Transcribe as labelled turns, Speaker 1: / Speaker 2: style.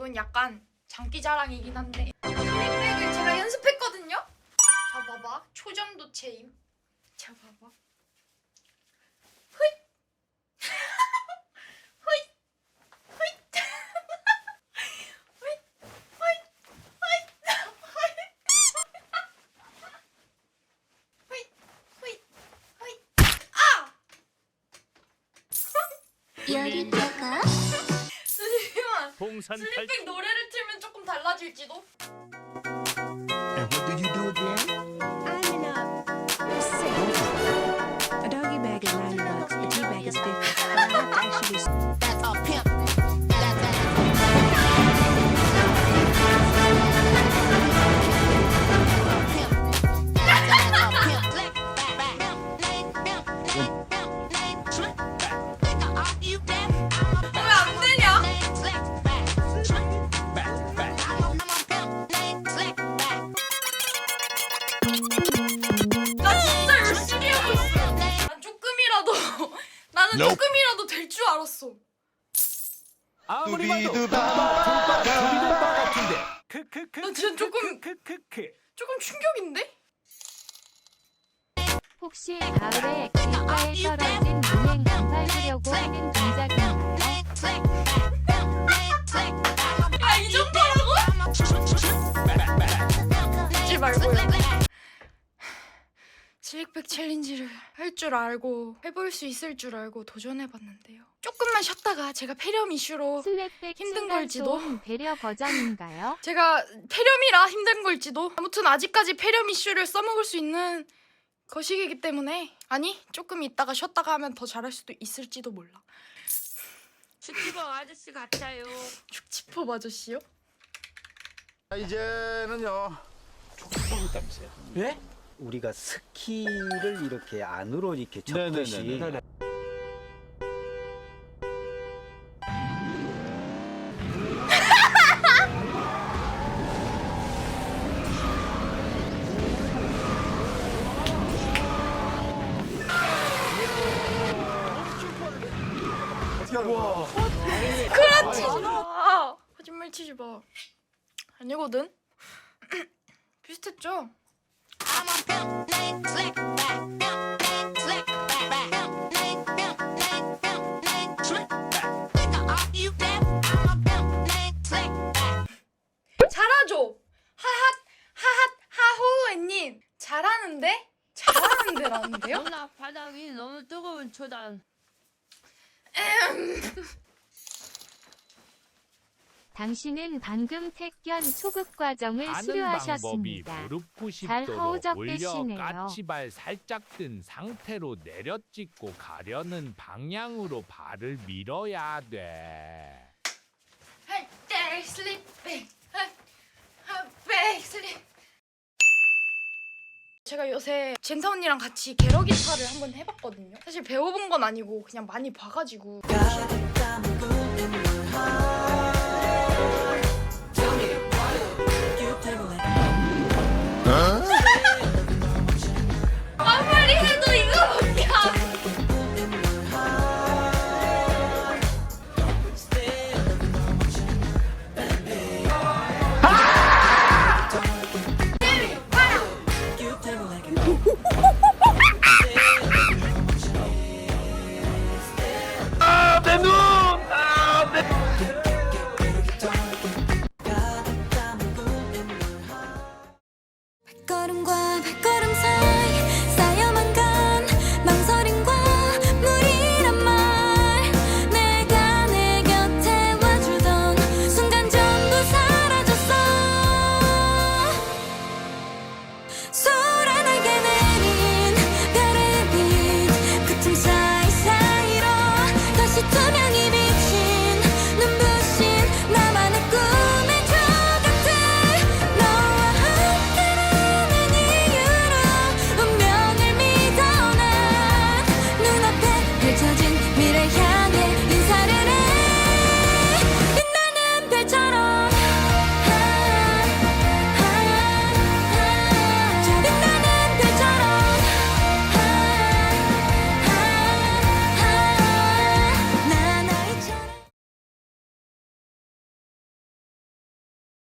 Speaker 1: 이건 약간 장기 자랑이긴 한데. 플립백을 제가 연습했거든요. 자 봐봐. 초전도 체임. 자 봐봐. 휘.
Speaker 2: 봉산
Speaker 1: 슬립백
Speaker 2: 탈출
Speaker 1: 노래를 틀면 조금 달라질지도.
Speaker 3: And what do you do again?
Speaker 1: 조금이라도 될 줄 알았어.
Speaker 2: 아무리 봐도
Speaker 3: 두비두바,
Speaker 2: 같은데 크크크
Speaker 1: 나 진짜 조금-
Speaker 2: 크크크
Speaker 1: 조금 충격인데?
Speaker 4: 혹시 가을에 길가에 떨어진 은행 하는 동작인가요?
Speaker 5: Pimp named Slick back.
Speaker 1: 야이 정도라고?
Speaker 5: I'm a
Speaker 1: 잊지 말고요. 슬릭백 챌린지를 할 줄 알고 해볼 수 있을 줄 알고 도전해봤는데요. 조금만 쉬었다가 제가 폐렴 이슈로 힘든 걸지도.
Speaker 4: 배려 버전인가요?
Speaker 1: 제가 폐렴이라 힘든 걸지도 아무튼 아직까지 폐렴 이슈를 써먹을 수 있는 거시기이기 때문에 아니 조금 있다가 쉬었다가 하면 더 잘할 수도 있을지도 몰라.
Speaker 6: 슈티버 아저씨 같아요.
Speaker 1: 축지법 아저씨요?
Speaker 3: 자, 이제는요.
Speaker 2: 예?
Speaker 7: 우리가 스키를 이렇게 안으로 이렇게
Speaker 3: 네네네네.
Speaker 7: 접듯이
Speaker 1: 그렇지 마. 거짓말 치지 마. 아니거든. 비슷했죠? 잘하죠. 하핫 하핫 하호애님 잘하는데 잘하는데라는데요?
Speaker 6: 누나 바닥이 너무 뜨거운 초단.
Speaker 4: 당신은 방금 택견 초급 과정을
Speaker 2: 방법이
Speaker 4: 수료하셨습니다.
Speaker 2: 무릎
Speaker 4: 잘
Speaker 2: 90도로
Speaker 4: 허우적대시네요.
Speaker 2: 까치발 살짝 든 상태로 내려 찍고 가려는 방향으로 발을 밀어야 돼.
Speaker 1: 할때 슬립백 백 슬립 제가 요새 젠사 언니랑 같이 게러 기타를 한번 해봤거든요 사실 배워본 건 아니고 그냥 많이 봐가지고